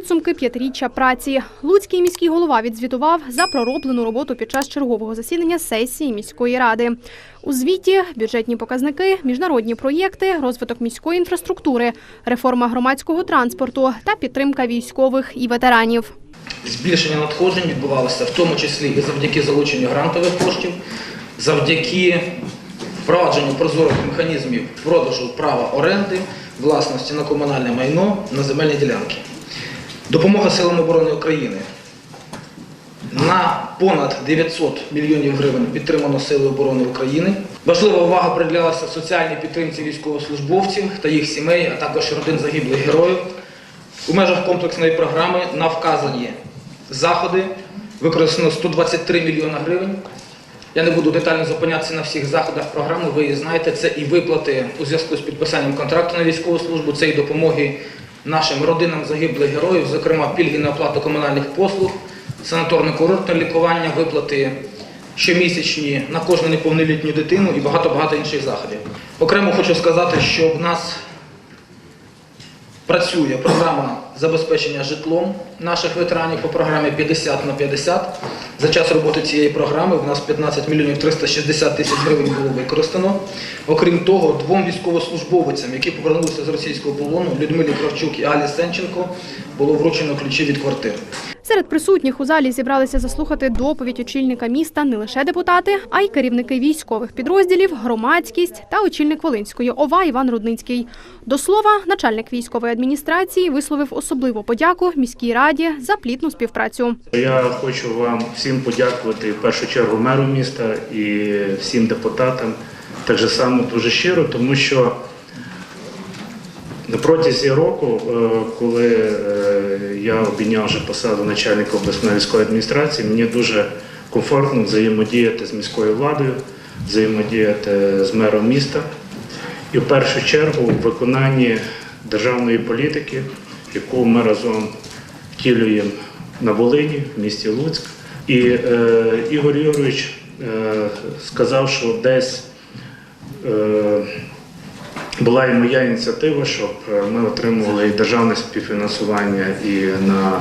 підсумки п'ятиріччя праці. Луцький міський голова відзвітував за пророблену роботу під час чергового засідання сесії міської ради. У звіті бюджетні показники, міжнародні проєкти, розвиток міської інфраструктури, реформа громадського транспорту та підтримка військових і ветеранів. Збільшення надходжень відбувалося в тому числі і завдяки залученню грантових коштів, завдяки впровадженню прозорих механізмів продажу права оренди, власності на комунальне майно на земельні ділянки. Допомога силам оборони України. На понад 900 мільйонів гривень підтримано Сили оборони України. Важлива увага приділялася соціальній підтримці військовослужбовців та їх сімей, а також родин загиблих героїв. У межах комплексної програми на вказані заходи використано 123 мільйона гривень. Я не буду детально зупинятися на всіх заходах програми, ви її знаєте. Це і виплати у зв'язку з підписанням контракту на військову службу, це і допомоги нашим родинам загиблих героїв, зокрема пільги на оплату комунальних послуг, санаторно-курортне лікування, виплати щомісячні на кожну неповнолітню дитину і багато-багато інших заходів. Окремо хочу сказати, що в нас Працює програма забезпечення житлом наших ветеранів по програмі 50 на 50. За час роботи цієї програми в нас 15 мільйонів 360 тисяч гривень було використано. Окрім того, двом військовослужбовцям, які повернулися з російського полону, Людмилі Кравчук і Алі Сенченко, було вручено ключі від квартир. Серед присутніх у залі зібралися заслухати доповідь очільника міста не лише депутати, а й керівники військових підрозділів, громадськість та очільник Волинської ОВА Іван Рудницький. До слова, начальник військової адміністрації висловив особливу подяку міській раді за плідну співпрацю. Я хочу вам всім подякувати в першу чергу меру міста і всім депутатам так само дуже щиро, тому що на протязі року, е, коли е, я обійняв вже посаду начальника обласної військової адміністрації, мені дуже комфортно взаємодіяти з міською владою, взаємодіяти з мером міста. І в першу чергу в виконанні державної політики, яку ми разом втілюємо на Волині, в місті Луцьк. І е, Ігор Юрович е, сказав, що десь е, була і моя ініціатива, щоб е, ми отримували і державне співфінансування і на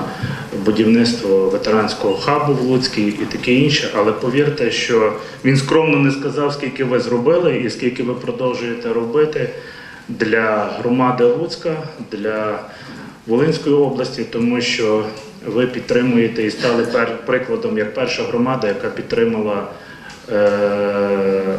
будівництво ветеранського хабу в Луцькій і таке інше. Але повірте, що він скромно не сказав, скільки ви зробили і скільки ви продовжуєте робити для громади Луцька, для Волинської області, тому що ви підтримуєте і стали прикладом як перша громада, яка підтримала е,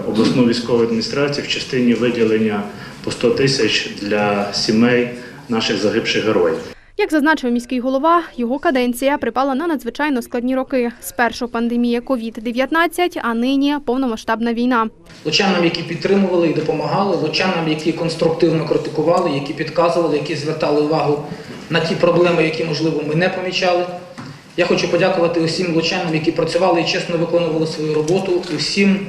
обласну військову адміністрацію в частині виділення по 100 тисяч для сімей наших загибших героїв. Як зазначив міський голова, його каденція припала на надзвичайно складні роки. Спершу пандемія COVID-19, а нині повномасштабна війна. Лучанам, які підтримували і допомагали, лучанам, які конструктивно критикували, які підказували, які звертали увагу на ті проблеми, які, можливо, ми не помічали. Я хочу подякувати усім лучанам, які працювали і чесно виконували свою роботу, усім,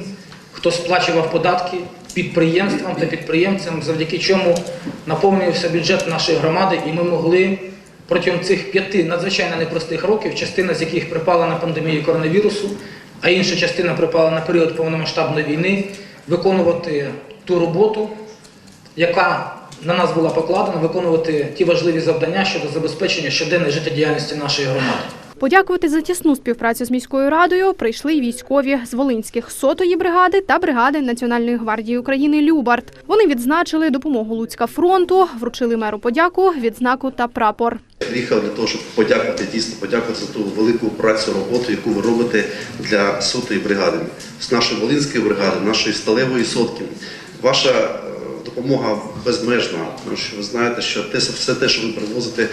хто сплачував податки підприємствам та підприємцям, завдяки чому наповнювався бюджет нашої громади, і ми могли протягом цих п'яти надзвичайно непростих років, частина з яких припала на пандемію коронавірусу, а інша частина припала на період повномасштабної війни, виконувати ту роботу, яка на нас була покладена, виконувати ті важливі завдання щодо забезпечення щоденної життєдіяльності нашої громади. Подякувати за тісну співпрацю з міською радою прийшли військові з Волинських сотої бригади та бригади Національної гвардії України Любард. Вони відзначили допомогу Луцька фронту, вручили меру подяку, відзнаку та прапор. Приїхав для того, щоб подякувати, дійсно подякувати за ту велику працю, роботу, яку ви робите для сотої бригади, з нашої Волинської бригади, нашої сталевої сотки. Ваша допомога безмежна, тому що ви знаєте, що те, все те, що ви привозите,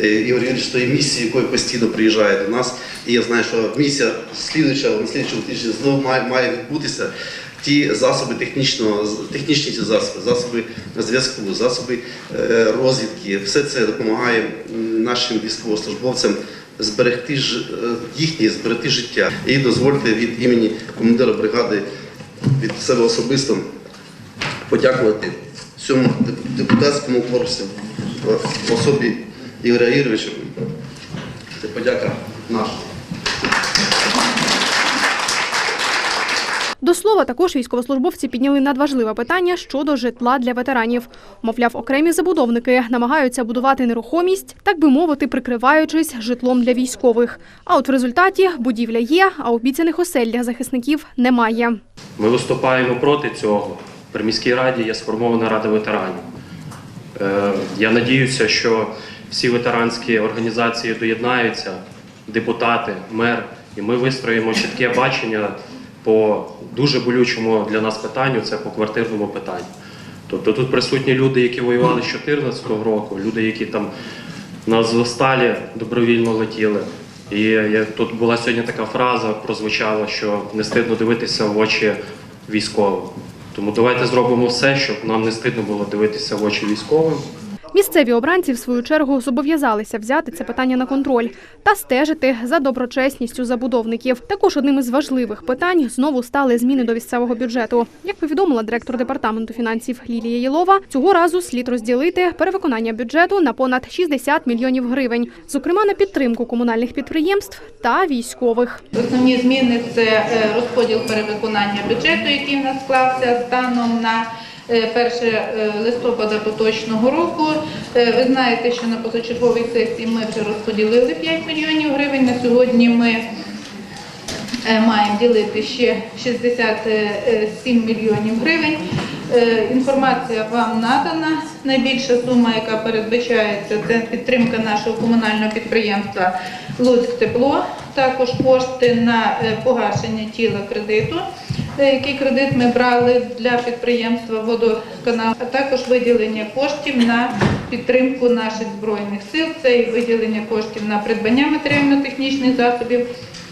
е, Ігор Юрійович, тої місії, якою постійно приїжджає до нас. І я знаю, що місія слідуюча, на слідчому тижні знову має, має відбутися. Ті засоби технічного, технічні ці засоби, засоби зв'язку, засоби е, розвідки, все це допомагає нашим військовослужбовцям зберегти ж- е, їхнє, зберегти життя. І дозвольте від імені командира бригади від себе особисто подякувати всьому депутатському корпусу в- особі Ігоря Ігоровича. Це подяка наша. До До слова, також військовослужбовці підняли надважливе питання щодо житла для ветеранів. Мовляв, окремі забудовники намагаються будувати нерухомість, так би мовити, прикриваючись житлом для військових. А от в результаті будівля є, а обіцяних осель для захисників немає. Ми виступаємо проти цього. При міській раді є сформована рада ветеранів. Е, Я надіюся, що всі ветеранські організації доєднаються, депутати, мер, і ми вистроїмо чітке бачення по дуже болючому для нас питанню це по квартирному питанню. Тобто тут присутні люди, які воювали з 2014 року, люди, які там на Азовсталі добровільно летіли. І тут була сьогодні така фраза, прозвучала, що не стидно дивитися в очі військовим. Тому давайте зробимо все, щоб нам не стидно було дивитися в очі військовим. Місцеві обранці, в свою чергу, зобов'язалися взяти це питання на контроль та стежити за доброчесністю забудовників. Також одним із важливих питань знову стали зміни до місцевого бюджету. Як повідомила директор департаменту фінансів Лілія Єлова, цього разу слід розділити перевиконання бюджету на понад 60 мільйонів гривень, зокрема на підтримку комунальних підприємств та військових. Основні зміни це е, розподіл перевиконання бюджету, який в нас склався станом на 1 листопада поточного року. Е, Ви знаєте, що на позачерговій сесії ми вже розподілили 5 мільйонів гривень. На сьогодні ми е, маємо ділити ще 67 мільйонів гривень. Е, Інформація вам надана. Найбільша сума, яка передбачається, це підтримка нашого комунального підприємства Луцьк Тепло. Також кошти на е, погашення тіла кредиту. Е, Який кредит ми брали для підприємства водоканал, а також виділення коштів на підтримку наших збройних сил. Це і виділення коштів на придбання матеріально-технічних засобів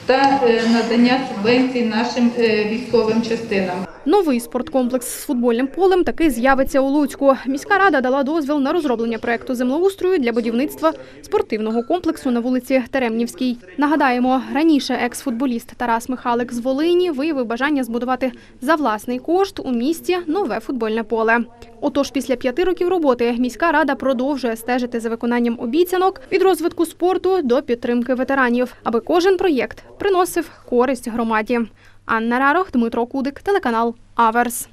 та е, надання субвенцій нашим е, військовим частинам. Новий спорткомплекс з футбольним полем таки з'явиться у Луцьку. Міська рада дала дозвіл на розроблення проекту землеустрою для будівництва спортивного комплексу на вулиці Теремнівській. Нагадаємо, раніше екс-футболіст Тарас Михалик з Волині виявив бажання збудувати за власний кошт у місті нове футбольне поле. Отож, після п'яти років роботи міська рада продовжує стежити за виконанням обіцянок від розвитку спорту до підтримки ветеранів, аби кожен проєкт приносив користь громаді. Анна Рарох, Дмитро Кудик, телеканал Аверс.